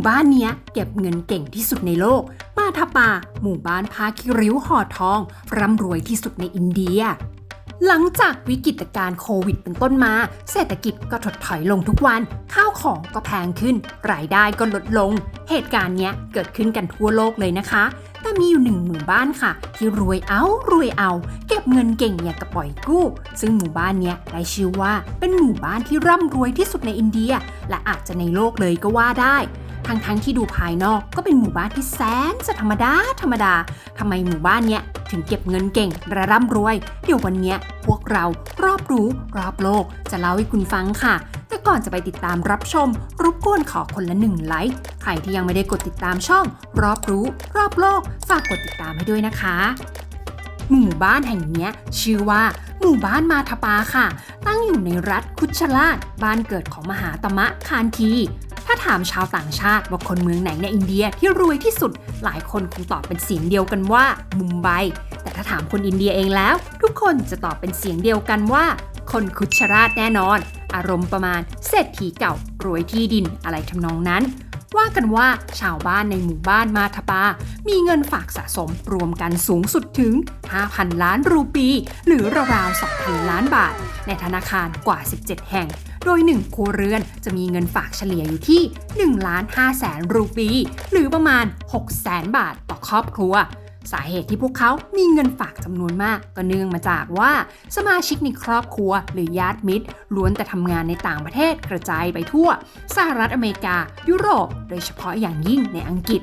มู่บ้านเนี้ยเก็บเงินเก่งที่สุดในโลกมาทาปา หมู่บ้านพาคิริ้วห่อทอง ร่ำรวยที่สุดในอินเดีย หลังจากวิกฤตการณ์โควิดเป็นต้นมา เศรษฐกิจก็ถดถอยลงทุกวัน ข้าวของก็แพงขึ้น รายได้ก็ลดลง เหตุการณ์เนี้ยเกิดขึ้นกันทั่วโลกเลยนะคะ แต่มีอยู่หนึ่งหมู่บ้านค่ะ ที่รวยเอารวยเอา เก็บเงินเก่งอย่างกับปล่อยกู้ ซึ่งหมู่บ้านเนี้ยได้ชื่อว่าเป็นหมู่บ้านที่ร่ำรวยที่สุดในอินเดีย และอาจจะในโลกเลยก็ว่าได้ ทั้งที่ดูภายนอกก็เป็นหมู่บ้านที่แสนจะธรรมดาธรรมดาทำไมหมู่บ้านเนี้ยถึงเก็บเงินเก่งและร่ำรวย เดี๋ยววันเนี้ยพวกเรารอบรู้รอบโลกจะเล่าให้คุณฟังค่ะ แต่ก่อนจะไปติดตามรับชมรบกวนขอคนละหนึ่งไลค์ใครที่ยังไม่ได้กดติดตามช่อง รอบรู้ รอบโลกฝากกดติดตามให้ด้วยนะคะหมู่บ้านแห่งนี้ชื่อว่าหมู่บ้านมาทปาค่ะ ตั้งอยู่ในรัฐคุชลาดบ้านเกิดของมหาตมะคานที ถ้าถามชาวต่างชาติว่าคนเมืองไหนในอินเดียที่รวยที่สุด หลายคนคงตอบเป็นเสียงเดียวกันว่า มุมไบ แต่ถ้าถามคนอินเดียเองแล้ว ทุกคนจะตอบเป็นเสียงเดียวกันว่า คนคุชราชแน่นอน อารมณ์ประมาณเศรษฐีเก่ารวยที่ดินอะไรทำนองนั้นว่ากันว่าชาวบ้านในหมู่บ้านมาทปา มีเงินฝากสะสมรวมกันสูงสุดถึง 5,000 ล้านรูปี หรือราวๆ2,000 ล้านบาท ในธนาคารกว่า 17 แห่ง โดย 1 ครัวเรือนจะมีเงินฝากเฉลี่ยอยู่ที่1ล้าน5แสนรูปี หรือประมาณ 6 แสนบาทต่อครอบครัว สาเหตุที่พวกเขามีเงินฝากจำนวนมาก ก็เนื่องมาจากว่าสมาชิกในครอบครัวหรือญาติมิตรล้วนแต่ทำงานในต่างประเทศกระจายไปทั่ว สหรัฐอเมริกา ยุโรป โดยเฉพาะอย่างยิ่งในอังกฤษ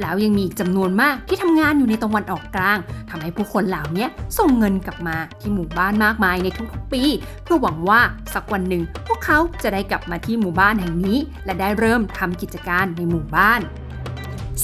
แล้วยังมีจำนวนมากที่ทำงานอยู่ในตะวันออกกลางทำให้ผู้คนเหล่านี้ส่งเงินกลับมาที่หมู่บ้านมากมายในทุกๆปี เพื่อหวังว่าสักวันหนึ่งพวกเขาจะได้กลับมาที่หมู่บ้านแห่งนี้ และได้เริ่มทำกิจการในหมู่บ้าน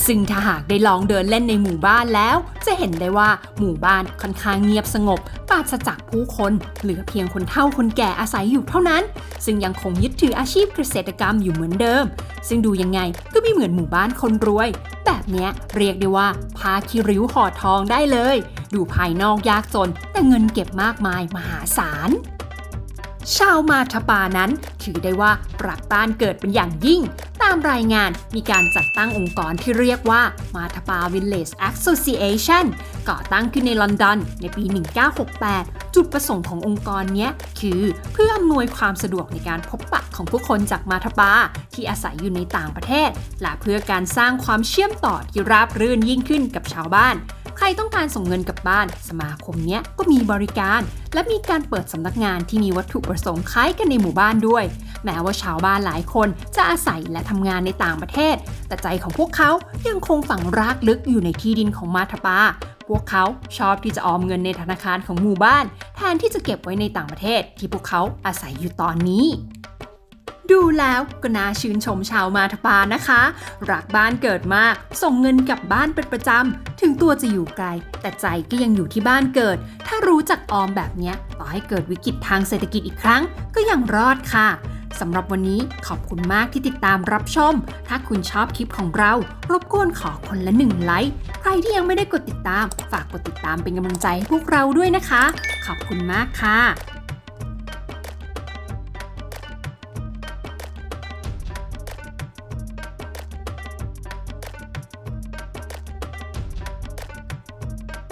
ซึ่งถ้าหากได้ลองเดินเล่นในหมู่บ้านแล้ว จะเห็นได้ว่าหมู่บ้านค่อนข้างเงียบสงบปราศจากผู้คน เหลือเพียงคนเฒ่าคนแก่อาศัยอยู่เท่านั้น ซึ่งยังคงยึดถืออาชีพเกษตรกรรมอยู่เหมือนเดิม ซึ่งดูยังไงก็ไม่เหมือนหมู่บ้านคนรวย แบบนี้เรียกได้ว่าพาคิริ้วห่อทองได้เลย ดูภายนอกยากจนแต่เงินเก็บมากมายมหาศาล ชาวมาทปานั้นถือได้ว่าปรักบ้านเกิดเป็นอย่างยิ่ง ตามรายงานมีการจัดตั้งองค์กรที่เรียกว่ามาทปา Village Association ก่อตั้งขึ้นในลอนดอนในปี 1968 จุดประสงค์ขององค์กรนี้คือเพื่ออำนวยความสะดวกในการพบปะของผู้คนจากมาทปาที่อาศัยอยู่ในต่างประเทศ และเพื่อการสร้างความเชื่อมต่อที่ราบรื่นยิ่งขึ้นกับชาวบ้าน ใครต้องการส่งเงินกลับบ้าน สมาคมเนี้ยก็มีบริการ และมีการเปิดสำนักงานที่มีวัตถุประสงค์คล้ายกันในหมู่บ้านด้วย แม้ว่าชาวบ้านหลายคนจะอาศัยและทำงานในต่างประเทศ แต่ใจของพวกเขายังคงฝังรากลึกอยู่ในที่ดินของมาทปาพวกเขาชอบที่จะออมเงินในธนาคารของหมู่บ้าน แทนที่จะเก็บไว้ในต่างประเทศที่พวกเขาอาศัยอยู่ตอนนี้ ดูแล้วก็น่าชื่นชมชาวมาทปานะคะ รักบ้านเกิดมาก ส่งเงินกลับบ้านเป็นประจำ ถึงตัวจะอยู่ไกล แต่ใจก็ยังอยู่ที่บ้านเกิด ถ้ารู้จักออมแบบเนี้ย ต่อให้เกิดวิกฤตทางเศรษฐกิจอีกครั้ง ก็ยังรอดค่ะสำหรับวันนี้ขอบคุณมากที่ติดตามรับชม ถ้าคุณชอบคลิปของเรา รบกวนขอคนละหนึ่งไลค์ ใครที่ยังไม่ได้กดติดตาม ฝากกดติดตามเป็นกำลังใจให้พวกเราด้วยนะคะ ขอบคุณมากค่ะ